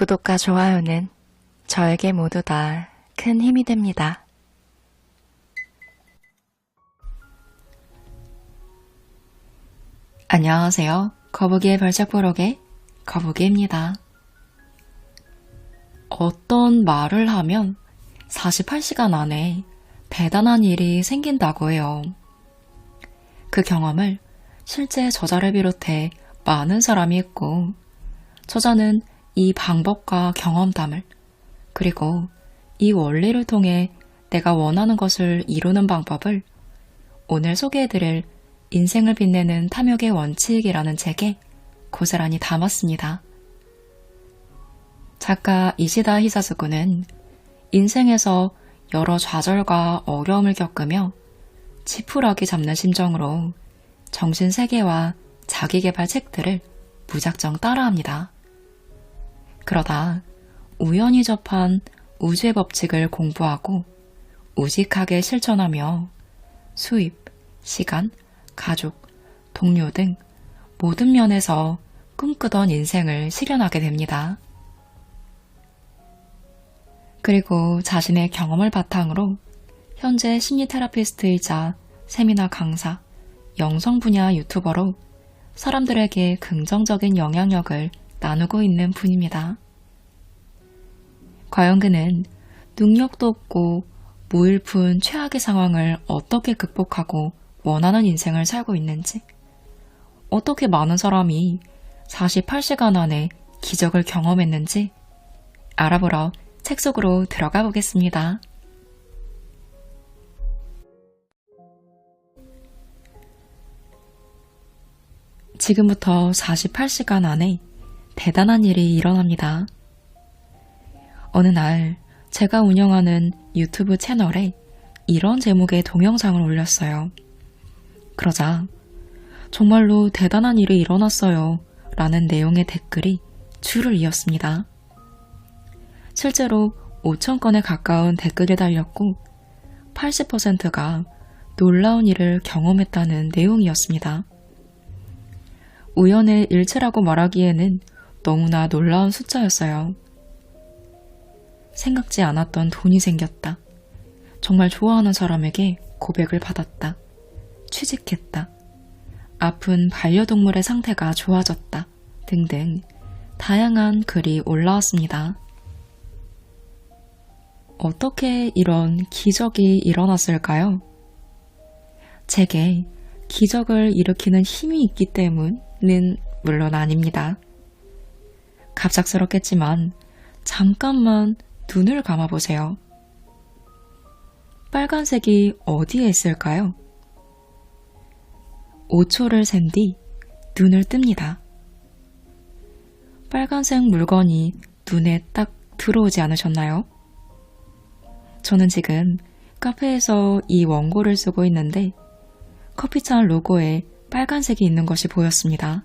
구독과 좋아요는 저에게 모두 다 큰 힘이 됩니다. 안녕하세요. 거북이의 별책부록의 거북이입니다. 어떤 말을 하면 48시간 안에 대단한 일이 생긴다고 해요. 그 경험을 실제 저자를 비롯해 많은 사람이 했고, 저자는 이 방법과 경험담을, 그리고 이 원리를 통해 내가 원하는 것을 이루는 방법을 오늘 소개해드릴 인생을 빛내는 탐욕의 원칙이라는 책에 고스란히 담았습니다. 작가 이시다 히사스구는 인생에서 여러 좌절과 어려움을 겪으며 지푸라기 잡는 심정으로 정신 세계와 자기개발 책들을 무작정 따라합니다. 그러다 우연히 접한 우주의 법칙을 공부하고 우직하게 실천하며 수입, 시간, 가족, 동료 등 모든 면에서 꿈꾸던 인생을 실현하게 됩니다. 그리고 자신의 경험을 바탕으로 현재 심리 테라피스트이자 세미나 강사, 영성 분야 유튜버로 사람들에게 긍정적인 영향력을 나누고 있는 분입니다. 과연 그는 능력도 없고 무일푼 최악의 상황을 어떻게 극복하고 원하는 인생을 살고 있는지, 어떻게 많은 사람이 48시간 안에 기적을 경험했는지 알아보러 책 속으로 들어가 보겠습니다. 지금부터 48시간 안에 대단한 일이 일어납니다. 어느 날 제가 운영하는 유튜브 채널에 이런 제목의 동영상을 올렸어요. 그러자 정말로 대단한 일이 일어났어요. 라는 내용의 댓글이 줄을 이었습니다. 실제로 5천 건에 가까운 댓글이 달렸고 80%가 놀라운 일을 경험했다는 내용이었습니다. 우연의 일치라고 말하기에는 너무나 놀라운 숫자였어요. 생각지 않았던 돈이 생겼다. 정말 좋아하는 사람에게 고백을 받았다. 취직했다. 아픈 반려동물의 상태가 좋아졌다. 등등 다양한 글이 올라왔습니다. 어떻게 이런 기적이 일어났을까요? 제게 기적을 일으키는 힘이 있기 때문은 물론 아닙니다. 갑작스럽겠지만 잠깐만 눈을 감아보세요. 빨간색이 어디에 있을까요? 5초를 센 뒤 눈을 뜹니다. 빨간색 물건이 눈에 딱 들어오지 않으셨나요? 저는 지금 카페에서 이 원고를 쓰고 있는데 커피잔 로고에 빨간색이 있는 것이 보였습니다.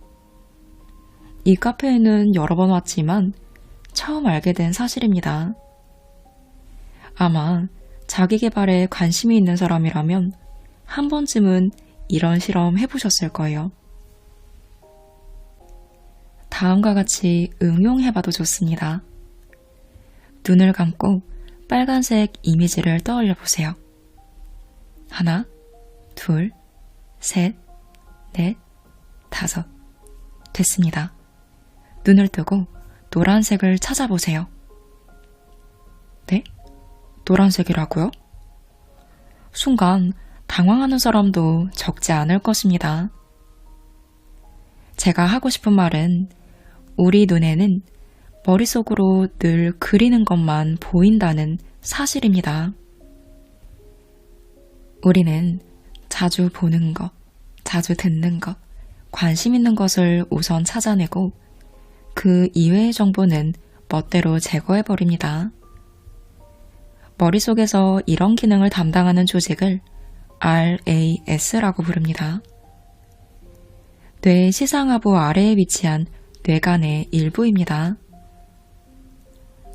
이 카페에는 여러 번 왔지만 처음 알게 된 사실입니다. 아마 자기 개발에 관심이 있는 사람이라면 한 번쯤은 이런 실험 해보셨을 거예요. 다음과 같이 응용해봐도 좋습니다. 눈을 감고 빨간색 이미지를 떠올려 보세요. 하나, 둘, 셋, 넷, 다섯. 됐습니다. 눈을 뜨고 노란색을 찾아보세요. 네? 노란색이라고요? 순간 당황하는 사람도 적지 않을 것입니다. 제가 하고 싶은 말은 우리 눈에는 머릿속으로 늘 그리는 것만 보인다는 사실입니다. 우리는 자주 보는 것, 자주 듣는 것, 관심 있는 것을 우선 찾아내고 그 이외의 정보는 멋대로 제거해버립니다. 머릿속에서 이런 기능을 담당하는 조직을 RAS라고 부릅니다. 뇌 시상하부 아래에 위치한 뇌간의 일부입니다.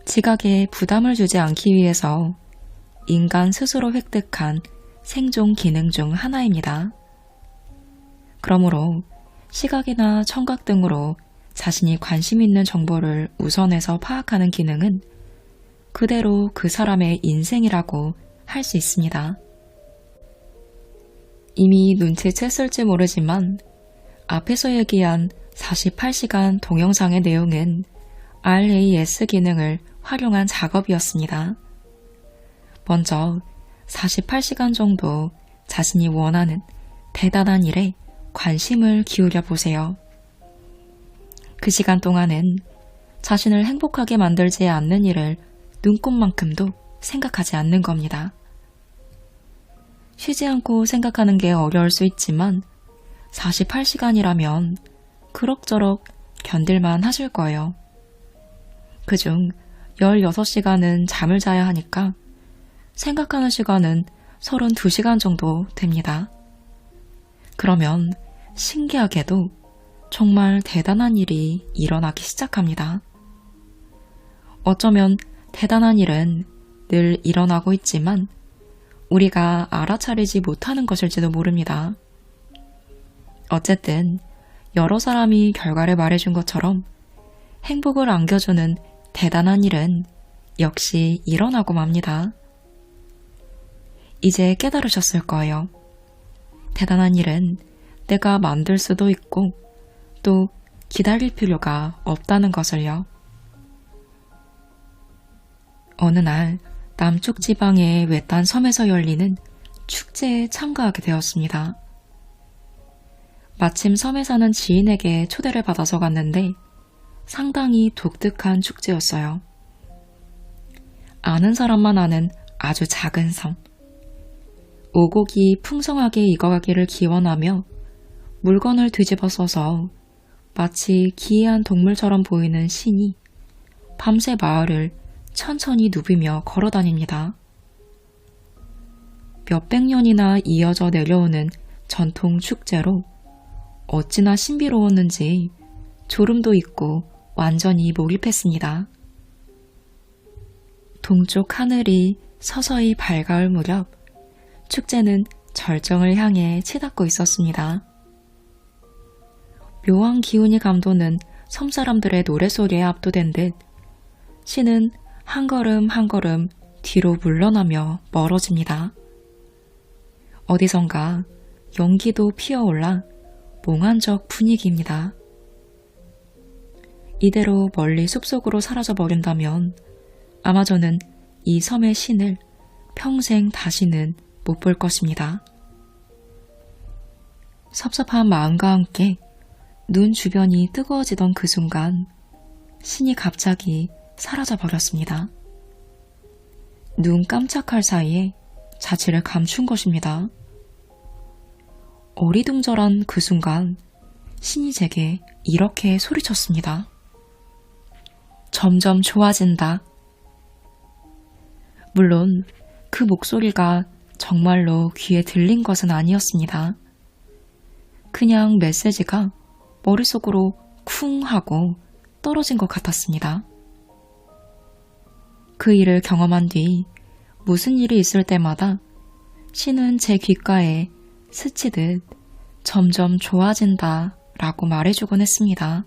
지각에 부담을 주지 않기 위해서 인간 스스로 획득한 생존 기능 중 하나입니다. 그러므로 시각이나 청각 등으로 자신이 관심 있는 정보를 우선해서 파악하는 기능은 그대로 그 사람의 인생이라고 할 수 있습니다. 이미 눈치챘을지 모르지만 앞에서 얘기한 48시간 동영상의 내용은 RAS 기능을 활용한 작업이었습니다. 먼저 48시간 정도 자신이 원하는 대단한 일에 관심을 기울여 보세요. 그 시간 동안은 자신을 행복하게 만들지 않는 일을 눈꼽만큼도 생각하지 않는 겁니다. 쉬지 않고 생각하는 게 어려울 수 있지만 48시간이라면 그럭저럭 견딜만 하실 거예요. 그중 16시간은 잠을 자야 하니까 생각하는 시간은 32시간 정도 됩니다. 그러면 신기하게도 정말 대단한 일이 일어나기 시작합니다. 어쩌면 대단한 일은 늘 일어나고 있지만 우리가 알아차리지 못하는 것일지도 모릅니다. 어쨌든 여러 사람이 결과를 말해준 것처럼 행복을 안겨주는 대단한 일은 역시 일어나고 맙니다. 이제 깨달으셨을 거예요. 대단한 일은 내가 만들 수도 있고 또 기다릴 필요가 없다는 것을요. 어느 날 남쪽 지방의 외딴 섬에서 열리는 축제에 참가하게 되었습니다. 마침 섬에 사는 지인에게 초대를 받아서 갔는데 상당히 독특한 축제였어요. 아는 사람만 아는 아주 작은 섬. 오곡이 풍성하게 익어가기를 기원하며 물건을 뒤집어 써서 마치 기이한 동물처럼 보이는 신이 밤새 마을을 천천히 누비며 걸어 다닙니다. 몇백 년이나 이어져 내려오는 전통 축제로 어찌나 신비로웠는지 졸음도 있고 완전히 몰입했습니다. 동쪽 하늘이 서서히 밝아올 무렵 축제는 절정을 향해 치닫고 있었습니다. 묘한 기운이 감도는 섬 사람들의 노래소리에 압도된 듯 신은 한 걸음 한 걸음 뒤로 물러나며 멀어집니다. 어디선가 연기도 피어올라 몽환적 분위기입니다. 이대로 멀리 숲속으로 사라져 버린다면 아마 저는 이 섬의 신을 평생 다시는 못 볼 것입니다. 섭섭한 마음과 함께 눈 주변이 뜨거워지던 그 순간 신이 갑자기 사라져 버렸습니다. 눈 깜짝할 사이에 자취를 감춘 것입니다. 어리둥절한 그 순간 신이 제게 이렇게 소리쳤습니다. 점점 좋아진다. 물론 그 목소리가 정말로 귀에 들린 것은 아니었습니다. 그냥 메시지가 머릿속으로 쿵 하고 떨어진 것 같았습니다. 그 일을 경험한 뒤 무슨 일이 있을 때마다 신은 제 귓가에 스치듯 점점 좋아진다 라고 말해주곤 했습니다.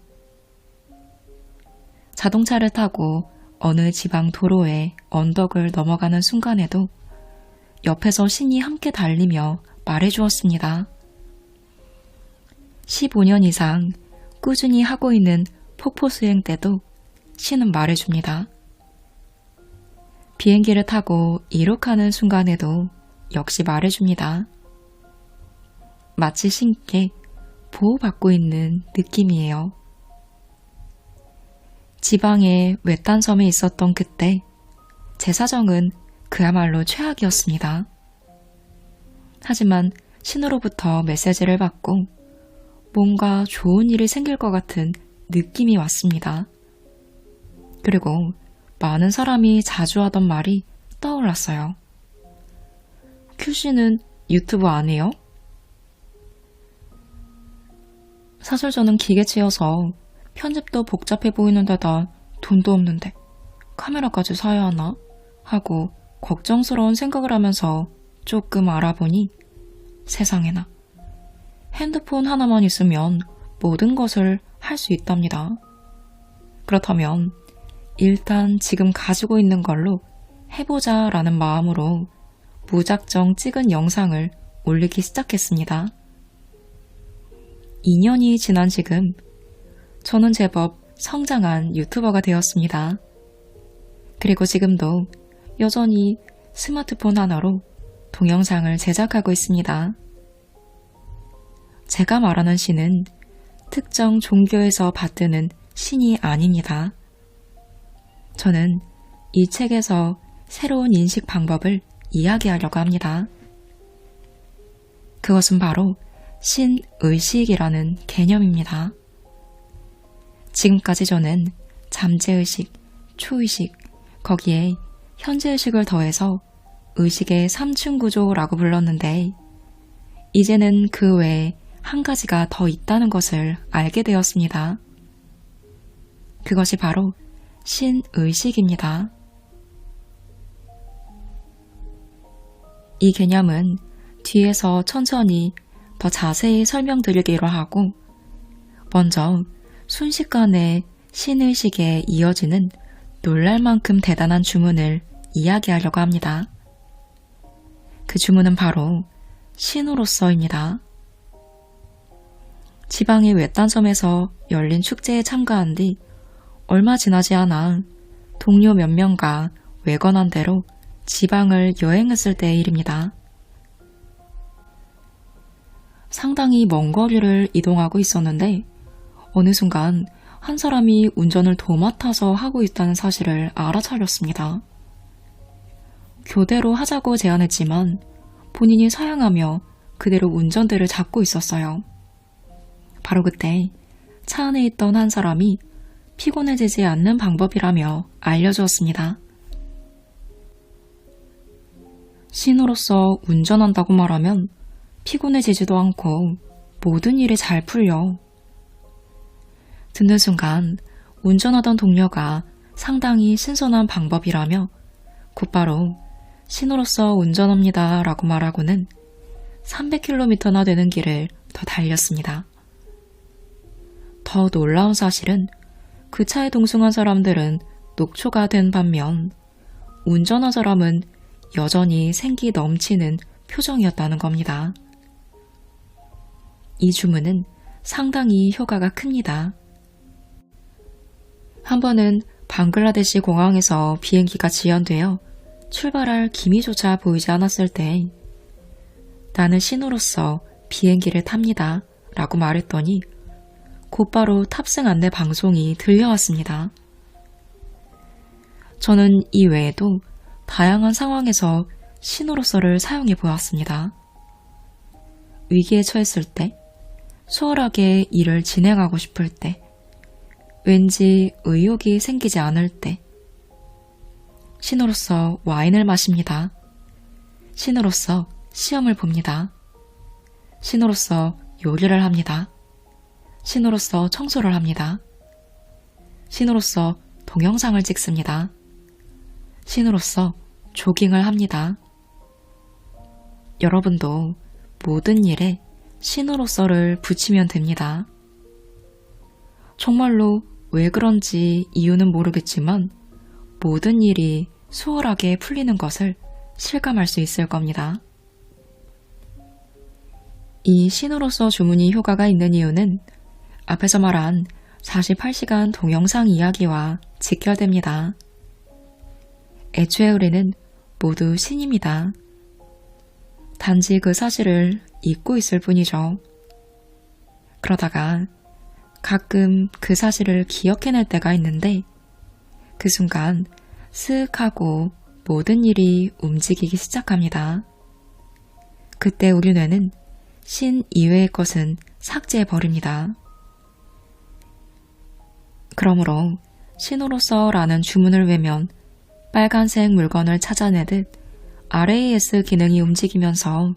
자동차를 타고 어느 지방 도로에 언덕을 넘어가는 순간에도 옆에서 신이 함께 달리며 말해주었습니다. 15년 이상 꾸준히 하고 있는 폭포 수행 때도 신은 말해줍니다. 비행기를 타고 이륙하는 순간에도 역시 말해줍니다. 마치 신께 보호받고 있는 느낌이에요. 지방의 외딴 섬에 있었던 그때 제 사정은 그야말로 최악이었습니다. 하지만 신으로부터 메시지를 받고 뭔가 좋은 일이 생길 것 같은 느낌이 왔습니다. 그리고 많은 사람이 자주 하던 말이 떠올랐어요. 큐씨는 유튜브 안 해요? 사실 저는 기계치여서 편집도 복잡해 보이는 데다 돈도 없는데 카메라까지 사야 하나? 하고 걱정스러운 생각을 하면서 조금 알아보니 세상에나 핸드폰 하나만 있으면 모든 것을 할 수 있답니다. 그렇다면 일단 지금 가지고 있는 걸로 해보자 라는 마음으로 무작정 찍은 영상을 올리기 시작했습니다. 2년이 지난 지금 저는 제법 성장한 유튜버가 되었습니다. 그리고 지금도 여전히 스마트폰 하나로 동영상을 제작하고 있습니다. 제가 말하는 신은 특정 종교에서 받드는 신이 아닙니다. 저는 이 책에서 새로운 인식 방법을 이야기하려고 합니다. 그것은 바로 신의식이라는 개념입니다. 지금까지 저는 잠재의식, 초의식, 거기에 현재의식을 더해서 의식의 3층 구조라고 불렀는데, 이제는 그 외에 한 가지가 더 있다는 것을 알게 되었습니다. 그것이 바로 신의식입니다. 이 개념은 뒤에서 천천히 더 자세히 설명드리기로 하고, 먼저 순식간에 신의식에 이어지는 놀랄 만큼 대단한 주문을 이야기하려고 합니다. 그 주문은 바로 신으로서입니다. 지방의 외딴 섬에서 열린 축제에 참가한 뒤 얼마 지나지 않아 동료 몇 명과 외건한 대로 지방을 여행했을 때의 일입니다. 상당히 먼 거리를 이동하고 있었는데 어느 순간 한 사람이 운전을 도맡아서 하고 있다는 사실을 알아차렸습니다. 교대로 하자고 제안했지만 본인이 사양하며 그대로 운전대를 잡고 있었어요. 바로 그때 차 안에 있던 한 사람이 피곤해지지 않는 방법이라며 알려주었습니다. 신으로서 운전한다고 말하면 피곤해지지도 않고 모든 일이 잘 풀려. 듣는 순간 운전하던 동료가 상당히 신선한 방법이라며 곧바로 신으로서 운전합니다 라고 말하고는 300km나 되는 길을 더 달렸습니다. 더 놀라운 사실은 그 차에 동승한 사람들은 녹초가 된 반면 운전한 사람은 여전히 생기 넘치는 표정이었다는 겁니다. 이 주문은 상당히 효과가 큽니다. 한 번은 방글라데시 공항에서 비행기가 지연되어 출발할 기미조차 보이지 않았을 때 나는 신호로서 비행기를 탑니다. 라고 말했더니 곧바로 탑승 안내 방송이 들려왔습니다. 저는 이 외에도 다양한 상황에서 신호로서를 사용해 보았습니다. 위기에 처했을 때, 수월하게 일을 진행하고 싶을 때, 왠지 의욕이 생기지 않을 때, 신으로서 와인을 마십니다. 신으로서 시험을 봅니다. 신으로서 요리를 합니다. 신으로서 청소를 합니다. 신으로서 동영상을 찍습니다. 신으로서 조깅을 합니다. 여러분도 모든 일에 신으로서를 붙이면 됩니다. 정말로 왜 그런지 이유는 모르겠지만 모든 일이 수월하게 풀리는 것을 실감할 수 있을 겁니다. 이 신으로서 주문이 효과가 있는 이유는 앞에서 말한 48시간 동영상 이야기와 직결됩니다. 애초에 우리는 모두 신입니다. 단지 그 사실을 잊고 있을 뿐이죠. 그러다가 가끔 그 사실을 기억해낼 때가 있는데 그 순간 쓱 하고 모든 일이 움직이기 시작합니다. 그때 우리 뇌는 신 이외의 것은 삭제해버립니다. 그러므로 신으로서 라는 주문을 외면 빨간색 물건을 찾아내듯 RAS 기능이 움직이면서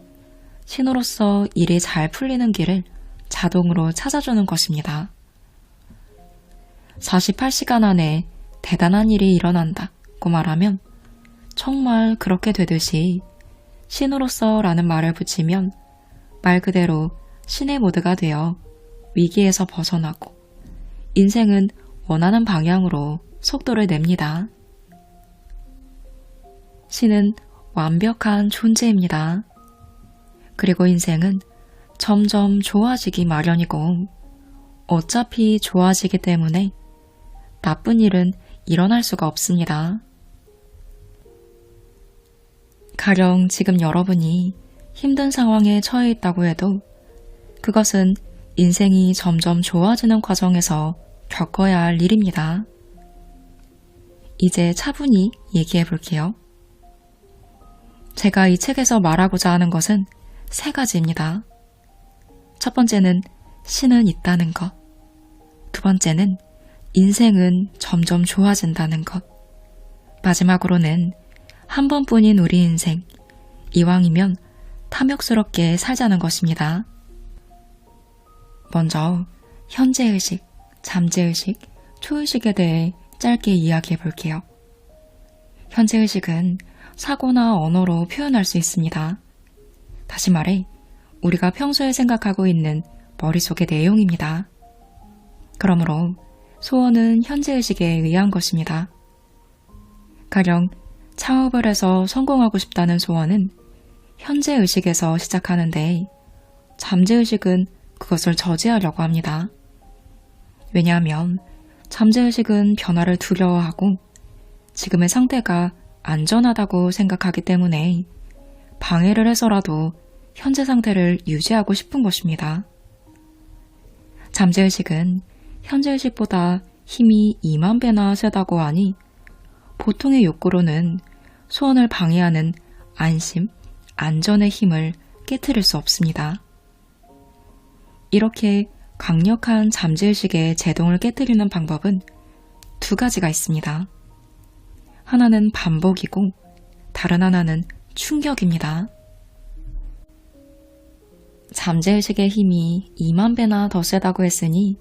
신호로서 일이 잘 풀리는 길을 자동으로 찾아주는 것입니다. 48시간 안에 대단한 일이 일어난다고 말하면 정말 그렇게 되듯이 신으로서 라는 말을 붙이면 말 그대로 신의 모드가 되어 위기에서 벗어나고 인생은 원하는 방향으로 속도를 냅니다. 신은 완벽한 존재입니다. 그리고 인생은 점점 좋아지기 마련이고 어차피 좋아지기 때문에 나쁜 일은 일어날 수가 없습니다. 가령 지금 여러분이 힘든 상황에 처해 있다고 해도 그것은 인생이 점점 좋아지는 과정에서 겪어야 할 일입니다. 이제 차분히 얘기해 볼게요. 제가 이 책에서 말하고자 하는 것은 세 가지입니다. 첫 번째는 신은 있다는 것. 두 번째는 인생은 점점 좋아진다는 것. 마지막으로는 한 번뿐인 우리 인생, 이왕이면 탐욕스럽게 살자는 것입니다. 먼저 현재의식, 잠재의식, 초의식에 대해 짧게 이야기해 볼게요. 현재의식은 사고나 언어로 표현할 수 있습니다. 다시 말해, 우리가 평소에 생각하고 있는 머릿속의 내용입니다. 그러므로 소원은 현재의식에 의한 것입니다. 가령 창업을 해서 성공하고 싶다는 소원은 현재의식에서 시작하는데 잠재의식은 그것을 저지하려고 합니다. 왜냐하면 잠재의식은 변화를 두려워하고 지금의 상태가 안전하다고 생각하기 때문에 방해를 해서라도 현재 상태를 유지하고 싶은 것입니다. 잠재의식은 현재의식보다 힘이 2만 배나 세다고 하니 보통의 욕구로는 소원을 방해하는 안심, 안전의 힘을 깨뜨릴 수 없습니다. 이렇게 강력한 잠재의식의 제동을 깨뜨리는 방법은 두 가지가 있습니다. 하나는 반복이고 다른 하나는 충격입니다. 잠재의식의 힘이 2만 배나 더 세다고 했으니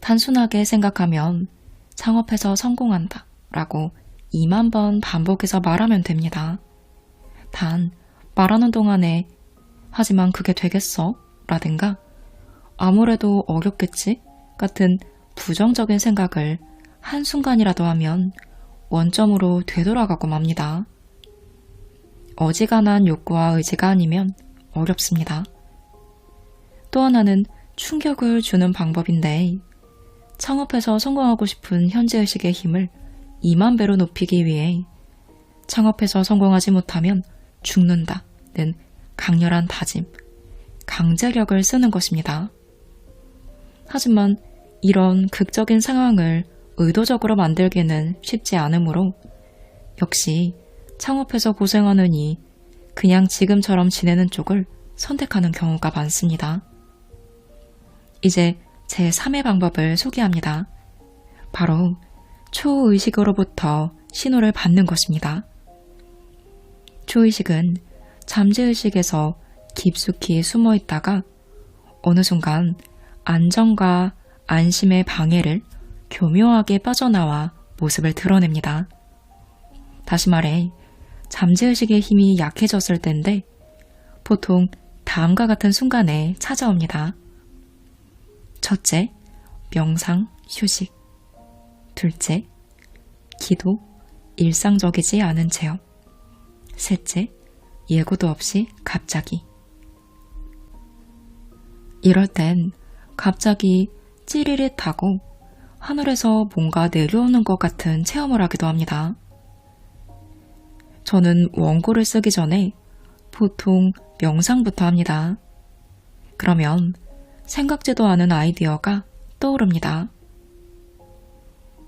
단순하게 생각하면 창업해서 성공한다 라고 2만 번 반복해서 말하면 됩니다. 단, 말하는 동안에 하지만 그게 되겠어? 라든가 아무래도 어렵겠지? 같은 부정적인 생각을 한순간이라도 하면 원점으로 되돌아가고 맙니다. 어지간한 욕구와 의지가 아니면 어렵습니다. 또 하나는 충격을 주는 방법인데 창업해서 성공하고 싶은 현재의식의 힘을 2만 배로 높이기 위해 창업해서 성공하지 못하면 죽는다는 강렬한 다짐, 강제력을 쓰는 것입니다. 하지만 이런 극적인 상황을 의도적으로 만들기는 쉽지 않으므로 역시 창업해서 고생하느니 그냥 지금처럼 지내는 쪽을 선택하는 경우가 많습니다. 이제 제 3의 방법을 소개합니다. 바로 초의식으로부터 신호를 받는 것입니다. 초의식은 잠재의식에서 깊숙이 숨어 있다가 어느 순간 안정과 안심의 방해를 교묘하게 빠져나와 모습을 드러냅니다. 다시 말해, 잠재의식의 힘이 약해졌을 때인데 보통 다음과 같은 순간에 찾아옵니다. 첫째, 명상, 휴식. 둘째, 기도, 일상적이지 않은 체험. 셋째, 예고도 없이 갑자기. 이럴 땐 갑자기 찌릿하고 하늘에서 뭔가 내려오는 것 같은 체험을 하기도 합니다. 저는 원고를 쓰기 전에 보통 명상부터 합니다. 그러면 생각지도 않은 아이디어가 떠오릅니다.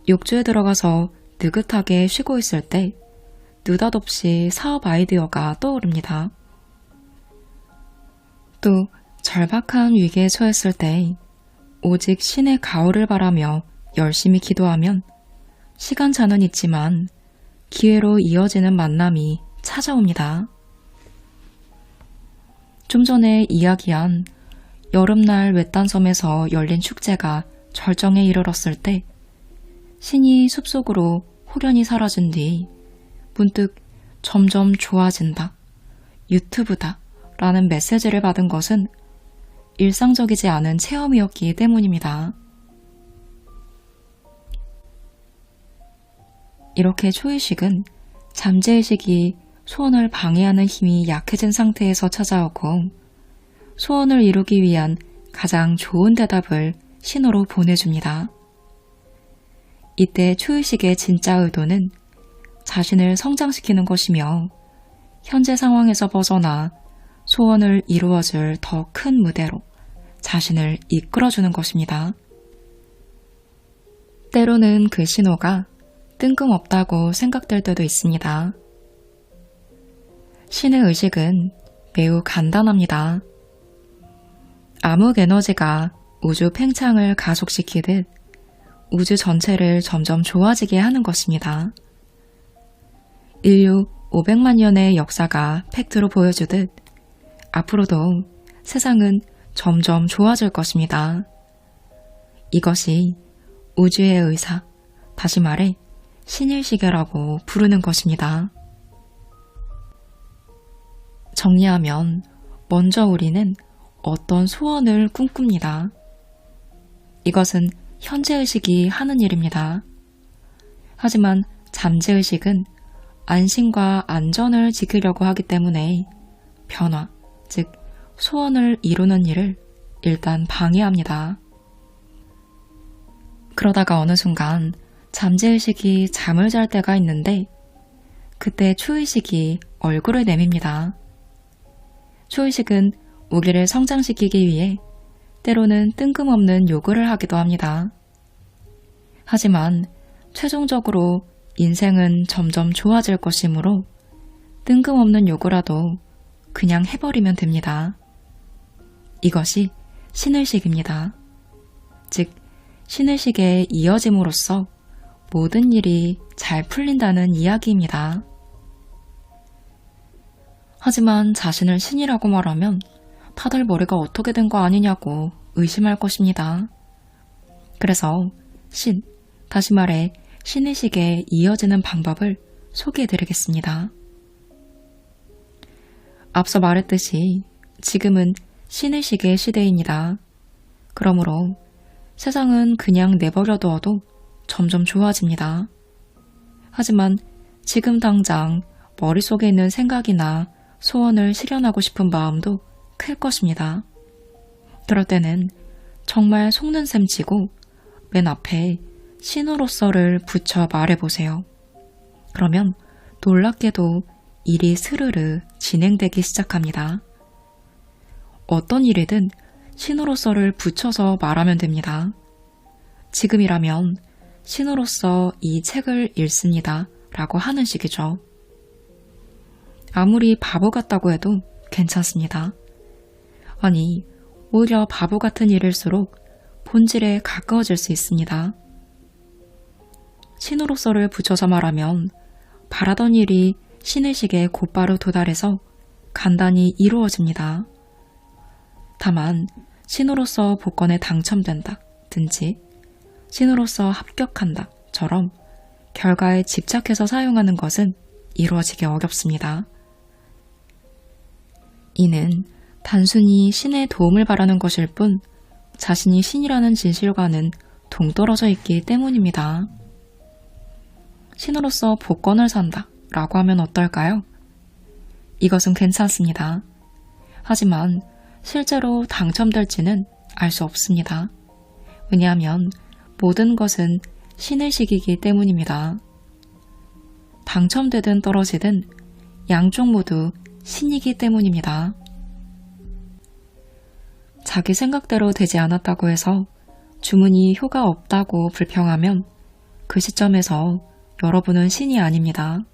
욕조에 들어가서 느긋하게 쉬고 있을 때 느닷없이 사업 아이디어가 떠오릅니다. 또 절박한 위기에 처했을 때 오직 신의 가호를 바라며 열심히 기도하면 시간차는 있지만 기회로 이어지는 만남이 찾아옵니다. 좀 전에 이야기한 여름날 외딴 섬에서 열린 축제가 절정에 이르렀을 때 신이 숲속으로 호련히 사라진 뒤 문득 점점 좋아진다, 유튜브다 라는 메시지를 받은 것은 일상적이지 않은 체험이었기 때문입니다. 이렇게 초의식은 잠재의식이 소원을 방해하는 힘이 약해진 상태에서 찾아오고 소원을 이루기 위한 가장 좋은 대답을 신호로 보내줍니다. 이때 초의식의 진짜 의도는 자신을 성장시키는 것이며 현재 상황에서 벗어나 소원을 이루어줄 더 큰 무대로 자신을 이끌어주는 것입니다. 때로는 그 신호가 뜬금없다고 생각될 때도 있습니다. 신의 의식은 매우 간단합니다. 암흑 에너지가 우주 팽창을 가속시키듯 우주 전체를 점점 좋아지게 하는 것입니다. 인류 500만 년의 역사가 팩트로 보여주듯 앞으로도 세상은 점점 좋아질 것입니다. 이것이 우주의 의사, 다시 말해 신일시계라고 부르는 것입니다. 정리하면 먼저 우리는 어떤 소원을 꿈꿉니다. 이것은 현재의식이 하는 일입니다. 하지만 잠재의식은 안심과 안전을 지키려고 하기 때문에 변화, 즉 소원을 이루는 일을 일단 방해합니다. 그러다가 어느 순간 잠재의식이 잠을 잘 때가 있는데 그때 초의식이 얼굴을 내밉니다. 초의식은 우리를 성장시키기 위해 때로는 뜬금없는 요구를 하기도 합니다. 하지만 최종적으로 인생은 점점 좋아질 것이므로 뜬금없는 요구라도 그냥 해버리면 됩니다. 이것이 신의식입니다. 즉, 신의식의 이어짐으로써 모든 일이 잘 풀린다는 이야기입니다. 하지만 자신을 신이라고 말하면 다들 머리가 어떻게 된 거 아니냐고 의심할 것입니다. 그래서 신, 다시 말해 신의식에 이어지는 방법을 소개해 드리겠습니다. 앞서 말했듯이 지금은 신의식의 시대입니다. 그러므로 세상은 그냥 내버려 두어도 점점 좋아집니다. 하지만 지금 당장 머릿속에 있는 생각이나 소원을 실현하고 싶은 마음도 클 것입니다. 그럴 때는 정말 속는 셈 치고 맨 앞에 신호로서를 붙여 말해보세요. 그러면 놀랍게도 일이 스르르 진행되기 시작합니다. 어떤 일이든 신호로서를 붙여서 말하면 됩니다. 지금이라면 신호로서 이 책을 읽습니다. 라고 하는 식이죠. 아무리 바보 같다고 해도 괜찮습니다. 아니, 오히려 바보 같은 일일수록 본질에 가까워질 수 있습니다. 신호로서를 붙여서 말하면 바라던 일이 신의식에 곧바로 도달해서 간단히 이루어집니다. 다만 신호로서 복권에 당첨된다 든지 신호로서 합격한다 처럼 결과에 집착해서 사용하는 것은 이루어지기 어렵습니다. 이는 단순히 신의 도움을 바라는 것일 뿐 자신이 신이라는 진실과는 동떨어져 있기 때문입니다. 신으로서 복권을 산다 라고 하면 어떨까요? 이것은 괜찮습니다. 하지만 실제로 당첨될지는 알 수 없습니다. 왜냐하면 모든 것은 신의 식이기 때문입니다. 당첨되든 떨어지든 양쪽 모두 신이기 때문입니다. 자기 생각대로 되지 않았다고 해서 주문이 효과 없다고 불평하면 그 시점에서 여러분은 신이 아닙니다.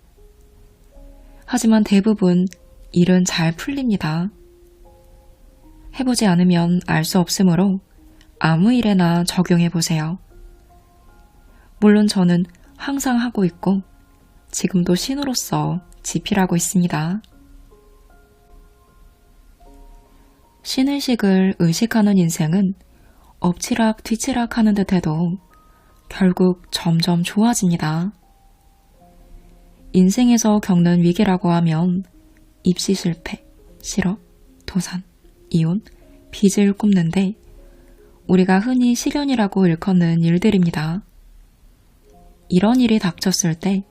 하지만 대부분 일은 잘 풀립니다. 해보지 않으면 알 수 없으므로 아무 일에나 적용해 보세요. 물론 저는 항상 하고 있고 지금도 신으로서 지필하고 있습니다. 신의식을 의식하는 인생은 엎치락 뒤치락 하는 듯 해도 결국 점점 좋아집니다. 인생에서 겪는 위기라고 하면 입시 실패, 실업, 도산, 이혼, 빚을 굽는데 우리가 흔히 시련이라고 일컫는 일들입니다. 이런 일이 닥쳤을 때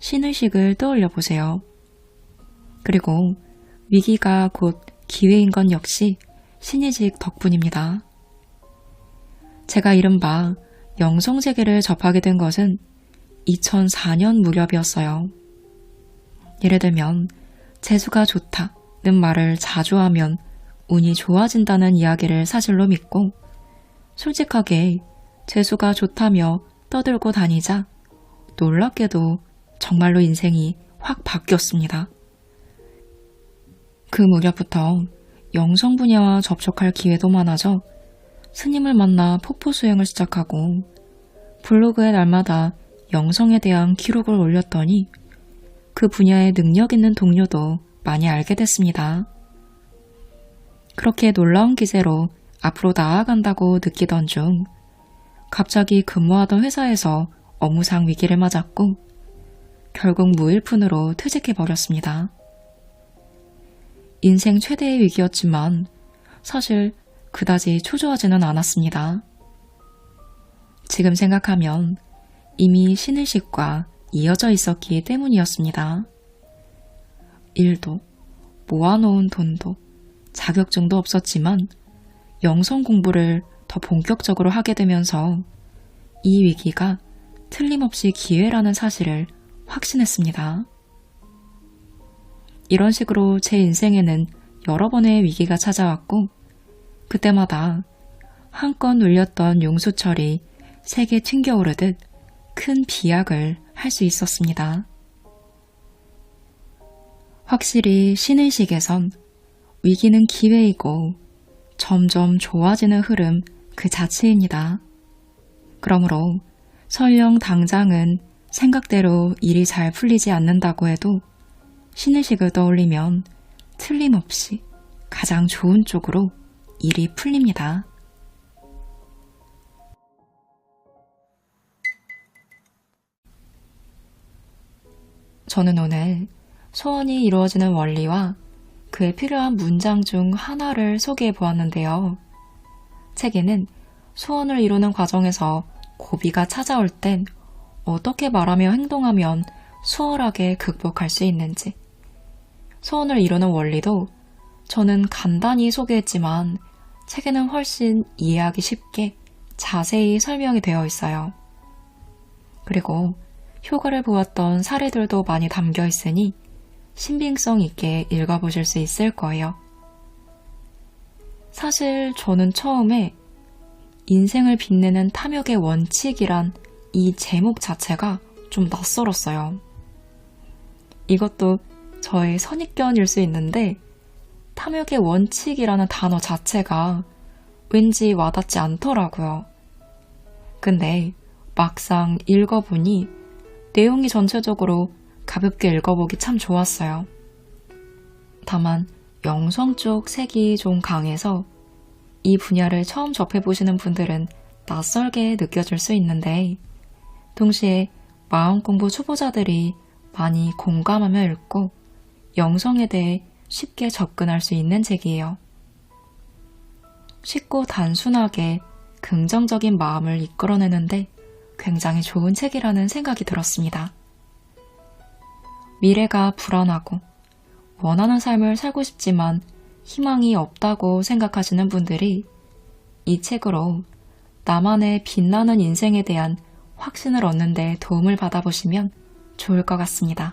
신의식을 떠올려 보세요. 그리고 위기가 곧 기회인 건 역시 신의식 덕분입니다. 제가 이른바 영성세계를 접하게 된 것은 2004년 무렵이었어요. 예를 들면, 재수가 좋다는 말을 자주 하면 운이 좋아진다는 이야기를 사실로 믿고, 솔직하게 재수가 좋다며 떠들고 다니자 놀랍게도 정말로 인생이 확 바뀌었습니다. 그 무렵부터 영성 분야와 접촉할 기회도 많아져 스님을 만나 폭포 수행을 시작하고 블로그에 날마다 영성에 대한 기록을 올렸더니 그 분야에 능력 있는 동료도 많이 알게 됐습니다. 그렇게 놀라운 기세로 앞으로 나아간다고 느끼던 중 갑자기 근무하던 회사에서 업무상 위기를 맞았고 결국 무일푼으로 퇴직해버렸습니다. 인생 최대의 위기였지만 사실 그다지 초조하지는 않았습니다. 지금 생각하면 이미 신의식과 이어져 있었기 때문이었습니다. 일도, 모아놓은 돈도, 자격증도 없었지만 영성 공부를 더 본격적으로 하게 되면서 이 위기가 틀림없이 기회라는 사실을 확신했습니다. 이런 식으로 제 인생에는 여러 번의 위기가 찾아왔고, 그때마다 한껏 눌렸던 용수철이 세게 튕겨오르듯 큰 비약을 할 수 있었습니다. 확실히 신의 식에선 위기는 기회이고 점점 좋아지는 흐름 그 자체입니다. 그러므로 설령 당장은 생각대로 일이 잘 풀리지 않는다고 해도 신의 식을 떠올리면 틀림없이 가장 좋은 쪽으로 일이 풀립니다. 저는 오늘 소원이 이루어지는 원리와 그에 필요한 문장 중 하나를 소개해 보았는데요. 책에는 소원을 이루는 과정에서 고비가 찾아올 땐 어떻게 말하며 행동하면 수월하게 극복할 수 있는지, 소원을 이루는 원리도 저는 간단히 소개했지만 책에는 훨씬 이해하기 쉽게 자세히 설명이 되어 있어요. 그리고 효과를 보았던 사례들도 많이 담겨 있으니 신빙성 있게 읽어보실 수 있을 거예요. 사실 저는 처음에 인생을 빛내는 탐욕의 원칙이란 이 제목 자체가 좀 낯설었어요. 이것도 저의 선입견일 수 있는데 탐욕의 원칙이라는 단어 자체가 왠지 와닿지 않더라고요. 근데 막상 읽어보니 내용이 전체적으로 가볍게 읽어보기 참 좋았어요. 다만 영성 쪽 색이 좀 강해서 이 분야를 처음 접해보시는 분들은 낯설게 느껴질 수 있는데 동시에 마음 공부 초보자들이 많이 공감하며 읽고 영성에 대해 쉽게 접근할 수 있는 책이에요. 쉽고 단순하게 긍정적인 마음을 이끌어내는데 굉장히 좋은 책이라는 생각이 들었습니다. 미래가 불안하고 원하는 삶을 살고 싶지만 희망이 없다고 생각하시는 분들이 이 책으로 나만의 빛나는 인생에 대한 확신을 얻는 데 도움을 받아보시면 좋을 것 같습니다.